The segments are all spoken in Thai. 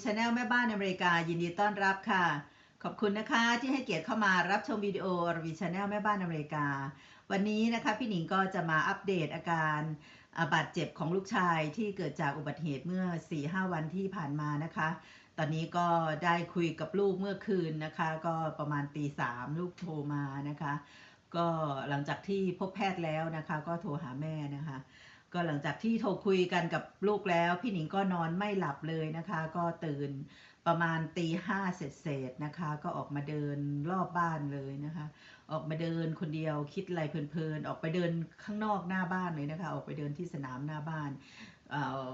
ดีค่ะอรวิชแนลแม่บ้านอเมริกายินดีต้อนรับค่ะ ขอบคุณนะคะที่ให้เกียรติเข้ามารับชมวิดีโออรวิชแนลแม่บ้านอเมริกา วันนี้นะคะพี่หนิงก็จะมาอัปเดตอาการบาดเจ็บของลูกชายที่เกิดจากอุบัติเหตุเมื่อ 4-5 วันที่ผ่านมานะคะ ตอนนี้ก็ได้คุยกับลูกเมื่อคืนนะคะ ก็ประมาณตีสามลูกโทรมานะคะ ก็หลังจากที่พบแพทย์แล้วนะคะ ก็โทรหาแม่นะคะ ก็หลังจากที่โทรคุยกันกับลูกแล้ว พี่หนิงก็นอนไม่หลับเลยนะคะ ก็ตื่นประมาณตีห้าเสร็จๆนะคะ ก็ออกมาเดินรอบบ้านเลยนะคะ ออกมาเดินคนเดียวคิดอะไรเพลินๆออกไปเดินข้างนอกหน้าบ้านเลยนะคะ ออกไปเดินที่สนามหน้าบ้านเอ่อ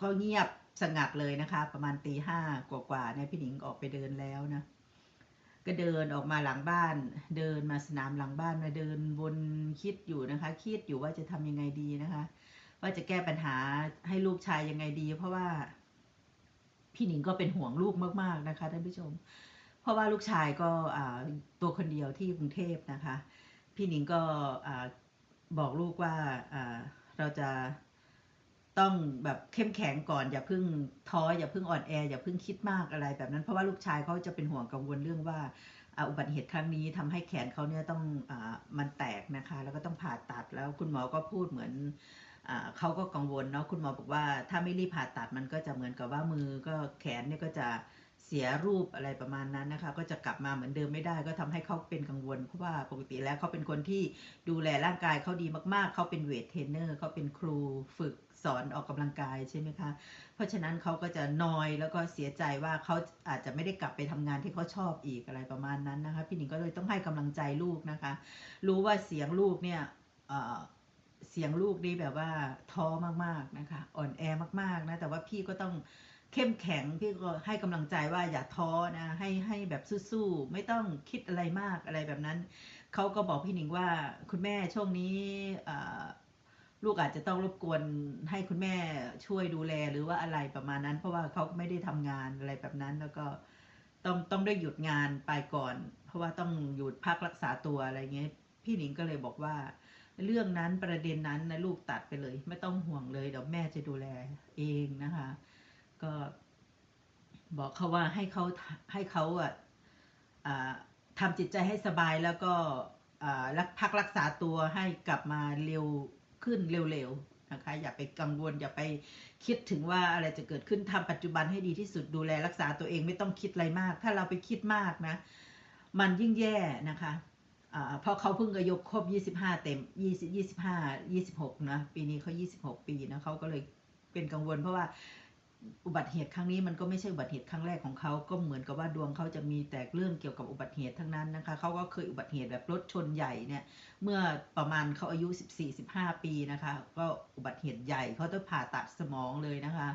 ก็เงียบสงัดเลยนะคะ ประมาณตีห้ากว่าๆเนี่ยพี่หนิงออกไปเดินแล้วนะ ก็เดินออกมาหลังบ้าน เดินมาสนามหลังบ้านมาเดินวนคิดอยู่นะคะ คิดอยู่ว่าจะทำยังไงดีนะคะ ว่าจะแก้ปัญหาให้ลูกชายยังไงดี เพราะว่า พี่หนิงก็เป็นห่วงลูกมากๆนะคะท่านผู้ชม เพราะว่าลูกชายก็ตัวคนเดียวที่กรุงเทพนะคะ พี่หนิงก็อบอกลูกว่าเราจะ ต้องแบบเข้มแข็งก่อน อย่าเพิ่งท้ออย่าเพิ่งอ่อนแอ อย่าเพิ่งคิดมากอะไรแบบนั้นเพราะว่าลูกชายเขาจะเป็นห่วงกังวลเรื่องว่าอุบัติเหตุครั้งนี้ทำให้แขนเขาเนี่ยต้องอมันแตกนะคะ แล้วก็ต้องผ่าตัดแล้วคุณหมอก็พูดเหมือนอเขาก็กังวลเนาะคุณหมอบอกว่าถ้าไม่รีบผ่าตัดมันก็จะเหมือนกับว่ามือก็แขนเนี่ยก็จะ เสียรูปอะไรประมาณนั้นนะคะ ก็จะกลับมาเหมือนเดิมไม่ได้ ก็ทำให้เขาเป็นกังวลเพราะว่าปกติแล้วเขาเป็นคนที่ดูแลร่างกายเขาดีมากๆ เขาเป็นเวทเทรนเนอร์เขาเป็นครูฝึกสอนออกกำลังกายใช่ไหมคะ เพราะฉะนั้นเขาก็จะนอยแล้วก็เสียใจว่าเขาอาจจะไม่ได้กลับไปทำงานที่เขาชอบอีกอะไรประมาณนั้นนะคะ พี่หนิงก็เลยต้องให้กำลังใจลูกนะคะ รู้ว่าเสียงลูกเนี่ยเสียงลูกนี่แบบว่าท้อมากๆนะคะ อ่อนแอมากๆนะแต่ว่าพี่ก็ต้อง เข้มแข็งพี่ก็ให้กำลังใจว่าอย่าท้อนะให้ให้แบบสู้ๆไม่ต้องคิดอะไรมากอะไรแบบนั้นเขาก็บอกพี่หนิงว่าคุณแม่ช่วงนี้ลูกอาจจะต้องรบกวนให้คุณแม่ช่วยดูแลหรือว่าอะไรประมาณนั้น เพราะว่าเขาไม่ได้ทำงานอะไรแบบนั้น แล้วก็ต้องต้องได้หยุดงานไปก่อน เพราะว่าต้องหยุดพักรักษาตัวอะไรเงี้ยพี่หนิงก็เลยบอกว่า เรื่องนั้นประเด็นนั้นนะลูกตัดไปเลย ไม่ต้องห่วงเลยเดี๋ยวแม่จะดูแลเองนะคะ ก็ บอกเขาว่าให้เขาให้เขาอะทำจิตใจให้สบายแล้วก็รักพักรักษาตัวให้กลับมาเร็วขึ้นเร็วๆนะคะ อย่าไปกังวลอย่าไปคิดถึงว่าอะไรจะเกิดขึ้นทำปัจจุบันให้ดีที่สุดดูแลรักษาตัวเองไม่ต้องคิดอะไรมาก ถ้าเราไปคิดมากนะ มันยิ่งแย่นะคะเพราะเขาเพิ่งอายุครบ 25 เต็ม 20 25 26 นะ ปีนี้เขา 26 ปีนะเขาก็เลยเป็นกังวลเพราะว่า อุบัติเหตุครั้งนี้มันก็ไม่ใช่อุบัติเหตุครั้งแรกของเขาก็เหมือนกับว่าดวงเขาจะมีแต่เรื่องเกี่ยวกับอุบัติเหตุทั้งนั้นนะคะเขาก็เคยอุบัติเหตุแบบรถชนใหญ่เนี่ยเมื่อประมาณเขาอายุ 14-15 ปีนะคะก็อุบัติเหตุใหญ่เขาต้องผ่าตัดสมองเลยนะคะ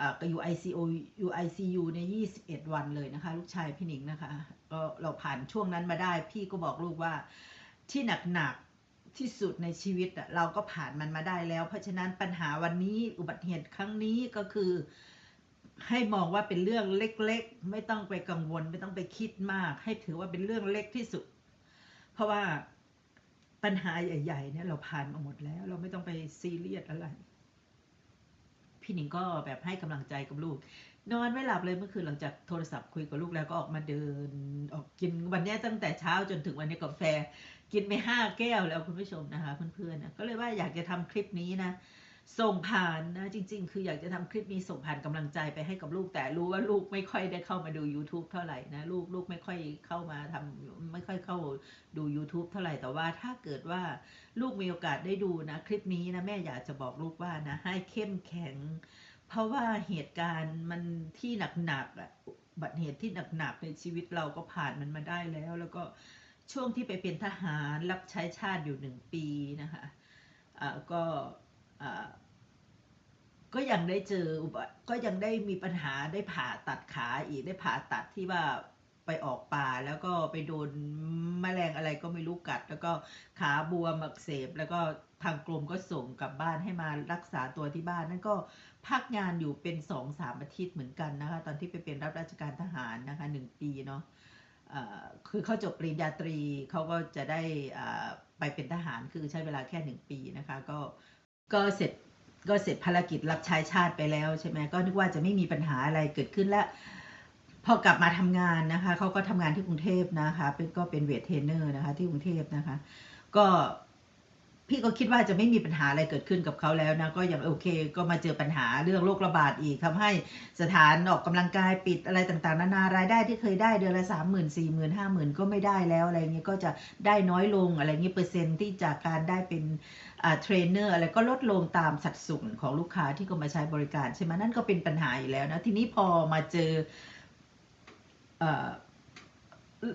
อ่าก็อยู่ ICU อยู่ ICU เนี่ย21 วันเลยนะคะ ลูกชายพี่หนิงนะคะก็เราผ่านช่วงนั้นมาได้ พี่ก็บอกลูกว่าที่หนัก ที่สุดในชีวิตอะเราก็ผ่านมันมาได้แล้ว เพราะฉะนั้นปัญหาวันนี้อุบัติเหตุครั้งนี้ก็คือ ให้มองว่าเป็นเรื่องเล็กๆ ไม่ต้องไปกังวล ไม่ต้องไปคิดมาก ให้ถือว่าเป็นเรื่องเล็กที่สุด เพราะว่าปัญหาใหญ่ๆเนี่ยเราผ่านมาหมดแล้ว เราไม่ต้องไปซีเรียสอะไร พี่หนิงก็แบบให้กำลังใจกับลูก นอนไม่หลับเลยเมื่อคืนหลังจากโทรศัพท์คุยกับลูกแล้วก็ออกมาเดินออกกินวันนี้ตั้งแต่เช้าจนถึงวันนี้กาแฟ กินไปห้าแก้วแล้วคุณผู้ชมนะคะเพื่อนๆนะก็เลยว่าอยากจะทำคลิปนี้นะส่งผ่านนะจริง ๆ คืออยากจะทำคลิปนี้ส่งผ่านกำลังใจไปให้กับลูกแต่รู้ว่าลูกไม่ค่อยได้เข้ามาดู YouTube เท่าไหร่นะลูกลูกไม่ค่อยเข้ามาทำไม่ค่อยเข้าดู YouTube เท่าไหร่แต่ว่าถ้าเกิดว่าลูกมีโอกาสได้ดูนะคลิปนี้นะแม่อยากจะบอกลูกว่านะให้เข้มแข็ง เพราะว่าเหตุการณ์มันที่หนักๆอะบัติเหตุที่หนักๆในชีวิตเราก็ผ่านมันมาได้แล้วแล้วก็ ช่วงที่ไปเป็นทหารรับใช้ชาติอยู่หนึ่งปีนะคะอ่าก็ก็ยังได้เจออุบัติก็ยังได้มีปัญหาได้ผ่าตัดขาอีกได้ผ่าตัดที่ว่าไปออกป่าแล้วก็ไปโดนแมลงอะไรก็ไม่รู้กัด แล้วก็ขาบวมอักเสบ แล้วก็ทางกรมก็ส่งกลับบ้านให้มารักษาตัวที่บ้าน นั่นก็พักงานอยู่เป็นสองสามอาทิตย์เหมือนกันนะคะ ตอนที่ไปเป็นรับราชการทหารนะคะหนึ่งปีเนาะ คือเขาจบปริญญาตรีเขาก็จะได้ไปเป็นทหารคือใช้เวลาแค่หนึ่งปีนะคะก็ก็เสร็จก็เสร็จภารกิจรับใช้ชาติไปแล้วใช่ไหมก็นึกว่าจะไม่มีปัญหาอะไรเกิดขึ้นแล้วพอกลับมาทำงานนะคะเขาก็ทำงานที่กรุงเทพนะคะเป็นก็เป็นเวทเทรนเนอร์นะคะที่กรุงเทพนะคะ ก็ พี่ก็คิดว่าจะไม่มีปัญหาอะไรเกิดขึ้นกับเขาแล้วนะ ก็ยังโอเค ก็มาเจอปัญหาเรื่องโรคระบาดอีกทำให้สถานออกกำลังกายปิดอะไรต่างๆนานารายได้ที่เคยได้เดือนละสามหมื่นสี่หมื่นห้าหมื่นก็ไม่ได้แล้วอะไรเงี้ยก็จะได้น้อยลงอะไรเงี้ยเปอร์เซ็นต์ที่จากการได้เป็นเทรนเนอร์อะไรก็ลดลงตามสัดส่วนของลูกค้าที่เขามาใช้บริการใช่ไหมนั่นก็เป็นปัญหาอยู่แล้วนะทีนี้พอมาเจออ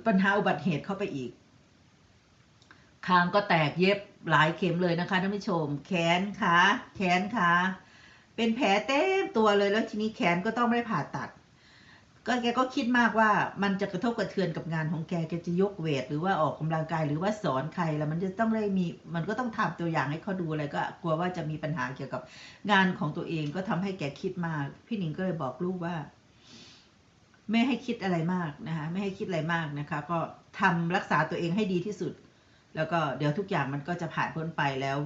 ปัญหาอุบัติเหตุเข้าไปอีก คางก็แตกเย็บหลายเข็มเลยนะคะท่านผู้ชม แขนขาแขนขาเป็นแผลเต็มตัวเลยแล้วทีนี้แขนก็ต้องไม่ได้ผ่าตัด ก็แกก็คิดมากว่ามันจะกระทบกระเทือนกับงานของแกแกจะยกเวทหรือว่าออกกำลังกายหรือว่าสอนใครแล้วมันจะต้องได้มีมันก็ต้องทำตัวอย่างให้เขาดูอะไรก็ กลัวว่าจะมีปัญหาเกี่ยวกับงานของตัวเองก็ทำให้แกคิดมากพี่หนิงก็เลยบอกลูกว่า ไม่ให้คิดอะไรมากนะคะไม่ให้คิดอะไรมากนะคะ ก็ทำรักษาตัวเองให้ดีที่สุด แล้วก็เดี๋ยวทุกอย่างมันก็จะผ่านพ้นไปแล้ว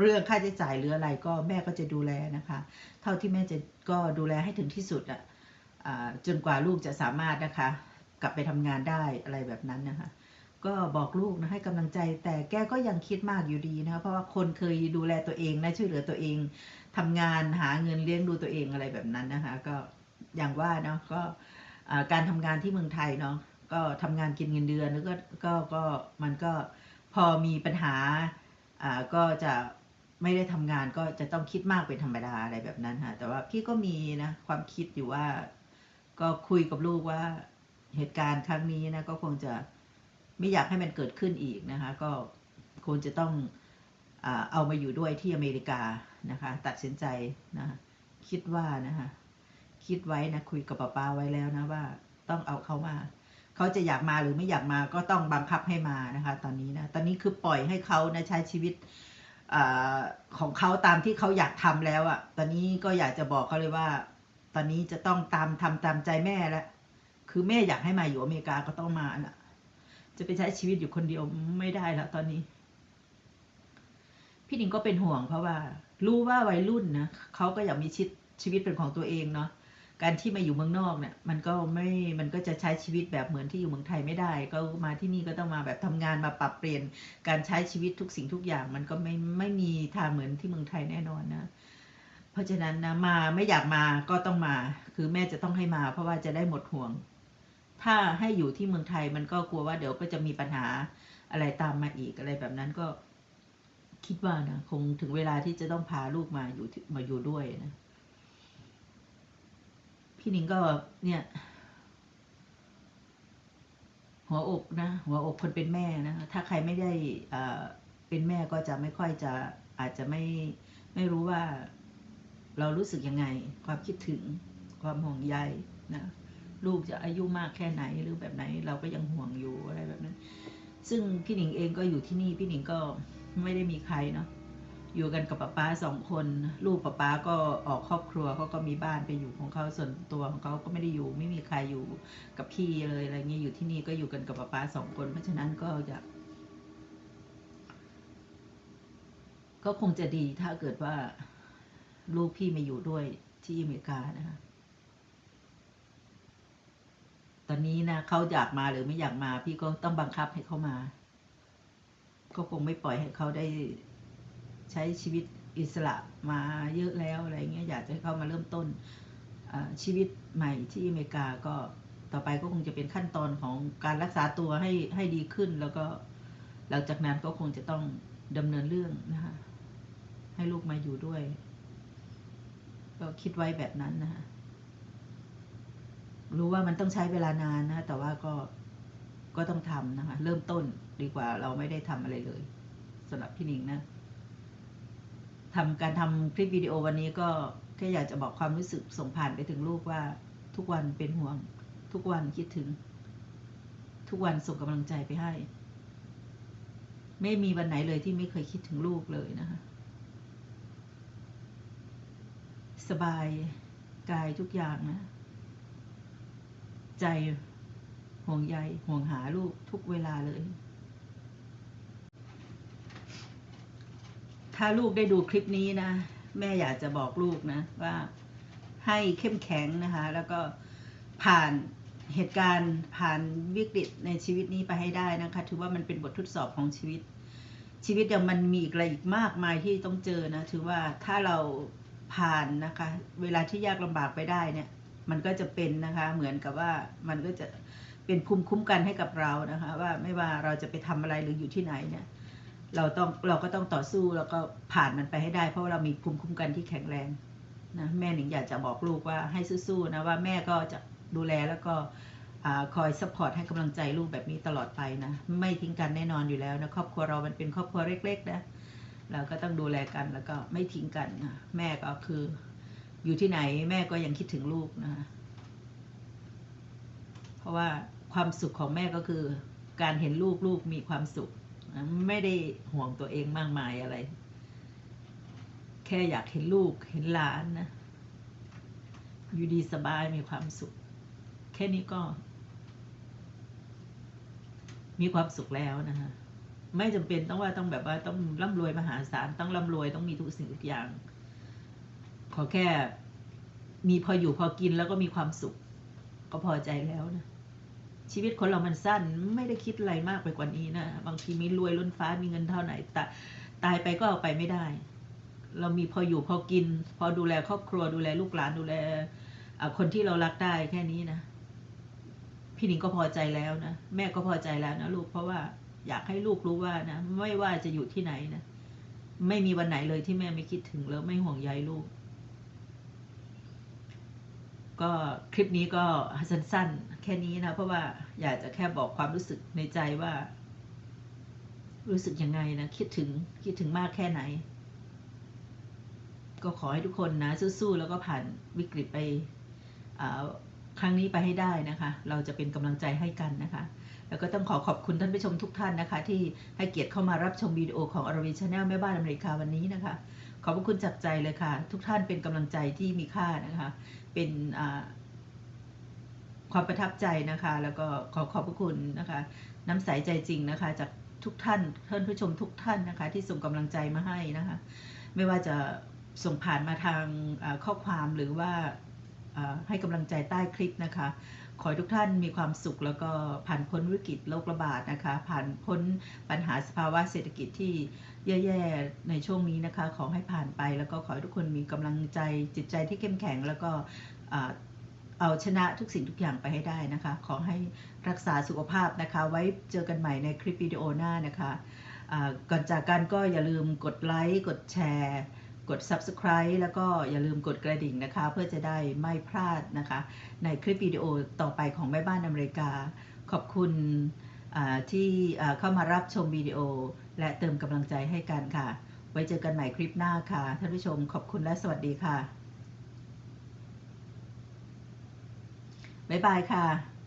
เรื่องค่าใช้จ่ายหรืออะไรก็แม่ก็จะดูแลนะคะ เท่าที่แม่จะก็ดูแลให้ถึงที่สุดอะอะจนกว่าลูกจะสามารถนะคะ กลับไปทำงานได้อะไรแบบนั้นนะคะ ก็บอกลูกนะให้กำลังใจแต่แกก็ยังคิดมากอยู่ดีนะคะเพราะว่าคนเคยดูแลตัวเองนะช่วยเหลือตัวเองทำงานหาเงินเลี้ยงดูตัวเองอะไรแบบนั้นนะคะ ก็อย่างว่าเนาะก็การทำงานที่เมืองไทยเนาะ ก็ทำงานกินเงินเดือนแล้วก็ก็ก็มันก็พอมีปัญหาอ่าก็จะไม่ได้ทำงานก็จะต้องคิดมากเป็นธรรมดาอะไรแบบนั้นค่ะแต่ว่าพี่ก็มีนะความคิดอยู่ว่า ก็คุยกับลูกว่าเหตุการณ์ครั้งนี้นะก็คงจะไม่อยากให้มันเกิดขึ้นอีกนะคะ ก็คงจะต้องอเอามาอยู่ด้วยที่อเมริกานะคะ ตัดสินใจนะคิดว่านะคะคิดไว้นะคุยกับป้าป้าไว้แล้วนะว่าต้องเอาเขามา เขาจะอยากมาหรือไม่อยากมาก็ต้องบังคับให้มานะคะ ตอนนี้นะตอนนี้คือปล่อยให้เขานะใช้ชีวิตอของเขาตามที่เขาอยากทำแล้วอะ่ะ ตอนนี้ก็อยากจะบอกเขาเลยว่า ตอนนี้จะต้องตามทำตามใจแม่แล้วคือแม่อยากให้มาอยู่อเมริกาก็ต้องมาน่ะ จะไปใช้ชีวิตอยู่คนเดียวไม่ได้แล้วตอนนี้ พี่หนิงก็เป็นห่วงเพราะว่า รู้ว่าวัยรุ่นนะเขาก็อยากมีชีวิตชีวิตเป็นของตัวเองเนาะ การที่มาอยู่เมืองนอกเนี่ยมันก็ไม่ มันก็จะใช้ชีวิตแบบเหมือนที่อยู่เมืองไทยไม่ได้ ก็มาที่นี่ก็ต้องมาแบบทำงานมาปรับเปลี่ยนการใช้ชีวิตทุกสิ่งทุกอย่าง มันก็ไม่ไม่มีทางเหมือนที่เมืองไทยแน่นอนนะ เพราะฉะนั้นนะมาไม่อยากมาก็ต้องมา คือแม่จะต้องให้มา เพราะว่าจะได้หมดห่วง ถ้าให้อยู่ที่เมืองไทยมันก็กลัวว่าเดี๋ยวก็จะมีปัญหาอะไรตามมาอีกอะไรแบบนั้นก็คิดว่านะคงถึงเวลาที่จะต้องพาลูกมาอยู่มาอยู่ด้วยนะ พี่หนิงก็เนี่ยหัวอกนะหัวอกคนเป็นแม่นะถ้าใครไม่ได้อ่าเป็นแม่ก็จะไม่ค่อยจะอาจจะไม่ไม่รู้ว่าเรารู้สึกยังไง ความคิดถึงความห่วงใยนะลูกจะอายุมากแค่ไหนหรือแบบไหน เราก็ยังห่วงอยู่อะไรแบบนั้น ซึ่งพี่หนิงเองก็อยู่ที่นี่พี่หนิงก็ไม่ได้มีใครเนาะ อยู่กันกับป๊าป๊าสองคน ลูกป๊าป๊าก็ออกครอบครัวเขาก็มีบ้านไปอยู่ของเขาส่วนตัวของเขาก็ไม่ได้อยู่ไม่มีใครอยู่กับพี่เลยอะไรเงี้ยอยู่ที่นี่ก็อยู่กันกับป๊าป๊าสองคน เพราะฉะนั้นก็จะก็คงจะดีถ้าเกิดว่า ลูกพี่มาอยู่ด้วยที่อเมริกานะคะตอนนี้นะเขาอยากมาหรือไม่อยากมา พี่ก็ต้องบังคับให้เขามา ก็คงไม่ปล่อยให้เขาได้ ใช้ชีวิตอิสระมาเยอะแล้วอะไรเงี้ยอยากจะให้เขามาเริ่มต้นชีวิตใหม่ที่อเมริกาก็ต่อไปก็คงจะเป็นขั้นตอนของการรักษาตัวให้ให้ดีขึ้น แล้วก็หลังจากนั้นก็คงจะต้องดำเนินเรื่องนะคะให้ลูกมาอยู่ด้วย ก็คิดไว้แบบนั้นนะคะรู้ว่ามันต้องใช้เวลานานนะแต่ว่าก็ก็ต้องทำนะคะ เริ่มต้นดีกว่าเราไม่ได้ทำอะไรเลยสำหรับพี่นิงนะ ทำการทำคลิปวิดีโอวันนี้ก็แค่อยากจะบอกความรู้สึกส่งผ่านไปถึงลูกว่าทุกวันเป็นห่วง ทุกวันคิดถึง ทุกวันส่งกำลังใจไปให้ ไม่มีวันไหนเลยที่ไม่เคยคิดถึงลูกเลยนะคะสบายกายทุกอย่างนะ ใจห่วงใยห่วงหาลูกทุกเวลาเลย ถ้าลูกได้ดูคลิปนี้นะ แม่อยากจะบอกลูกนะ ว่าให้เข้มแข็งนะคะ แล้วก็ผ่านเหตุการณ์ผ่านวิกฤตในชีวิตนี้ไปให้ได้นะคะ ถือว่ามันเป็นบททดสอบของชีวิต ชีวิตยังมันมีอีกอะไรอีกมากมายที่ต้องเจอนะถือว่าถ้าเราผ่านนะคะ เวลาที่ยากลำบากไปได้เนี่ย มันก็จะเป็นนะคะ เหมือนกับว่ามันก็จะเป็นภูมิคุ้มกันให้กับเรานะคะ ว่าไม่ว่าเราจะไปทำอะไรหรืออยู่ที่ไหนเนี่ย เราต้องเราก็ต้องต่อสู้แล้วก็ผ่านมันไปให้ได้ เพราะว่าเรามีภูมิคุ้มกันที่แข็งแรงนะแม่หนิงอยากจะบอกลูกว่าให้สู้ๆนะว่าแม่ก็จะดูแลแล้วก็คอยซัพพอร์ตให้กำลังใจลูกแบบนี้ตลอดไปนะ ไม่ทิ้งกันแน่นอนอยู่แล้วนะครอบครัวเรามันเป็นครอบครัวเล็ก ๆ นะเราก็ต้องดูแลกันแล้วก็ไม่ทิ้งกันนะแม่ก็คือ อยู่ที่ไหนแม่ก็ยังคิดถึงลูกนะเพราะว่าความสุขของแม่ก็คือ การเห็นลูกลูกมีความสุข ไม่ได้ห่วงตัวเองมากมายอะไร แค่อยากเห็นลูกเห็นหลานนะ อยู่ดีสบายมีความสุข แค่นี้ก็ มีความสุขแล้วนะคะไม่จำเป็นต้องว่าต้องแบบว่าต้องร่ำรวยมหาศาลต้องร่ำรวยต้องมีทุกสิ่งทุกอย่าง ขอแค่มีพออยู่พอกินแล้วก็มีความสุข ก็พอใจแล้วนะ ชีวิตคนเรามันสั้นไม่ได้คิดอะไรมากไปกว่านี้นะ บางทีมีรวยล้นฟ้ามีเงินเท่าไหร่แต่ตายไปก็เอาไปไม่ได้ เรามีพออยู่พอกิน พอดูแลครอบครัวดูแลลูกหลานดูแลคนที่เรารักได้แค่นี้นะ พี่หนิงก็พอใจแล้วนะ แม่ก็พอใจแล้วนะลูกเพราะว่าอยากให้ลูกรู้ว่านะไม่ว่าจะอยู่ที่ไหนนะ ไม่มีวันไหนเลยที่แม่ไม่คิดถึงแล้วไม่ห่วงใยลูก ก็คลิปนี้ก็สั้นๆแค่นี้นะเพราะว่าอยากจะแค่บอกความรู้สึกในใจว่า รู้สึกยังไงนะคิดถึงคิดถึงมากแค่ไหน ก็ขอให้ทุกคนนะสู้ๆแล้วก็ผ่านวิกฤตไปครั้งนี้ไปให้ได้นะคะ เราจะเป็นกำลังใจให้กันนะคะ แล้วก็ต้องขอขอบคุณท่านผู้ชมทุกท่านนะคะ ที่ให้เกียรติเข้ามารับชมวิดีโอของอรวีชาแนลแม่บ้านอเมริกาวันนี้นะคะ ขอบพระคุณจากใจเลยค่ะ ทุกท่านเป็นกำลังใจที่มีค่านะคะ เป็นความประทับใจนะคะ แล้วก็ขอขอบพระคุณนะคะ น้ำใสใจจริงนะคะ จากทุกท่านท่านผู้ชมทุกท่านนะคะ ที่ส่งกำลังใจมาให้นะคะ ไม่ว่าจะส่งผ่านมาทางข้อความหรือว่าอ่าให้กำลังใจใต้คลิปนะคะ ขอให้ทุกท่านมีความสุขแล้วก็ผ่านพ้นวิกฤตโรคระบาดนะคะ ผ่านพ้นปัญหาสภาวะเศรษฐกิจที่แย่ๆในช่วงนี้นะคะ ขอให้ผ่านไปแล้วก็ขอให้ทุกคนมีกำลังใจจิตใจที่เข้มแข็งแล้วก็เอาชนะทุกสิ่งทุกอย่างไปให้ได้นะคะ ขอให้รักษาสุขภาพนะคะ ไว้เจอกันใหม่ในคลิปวิดีโอหน้านะคะก่อนจากกันก็อย่าลืมกดไลค์กดแชร์ กด subscribe แล้วก็อย่าลืมกดกระดิ่งนะคะ เพื่อจะได้ไม่พลาดนะคะ ในคลิปวิดีโอต่อไปของแม่บ้านอเมริกา ขอบคุณที่เข้ามารับชมวิดีโอ และเติมกำลังใจให้กันค่ะ ไว้เจอกันใหม่คลิปหน้าค่ะ ท่านผู้ชมขอบคุณและสวัสดีค่ะ บ๊ายบายค่ะ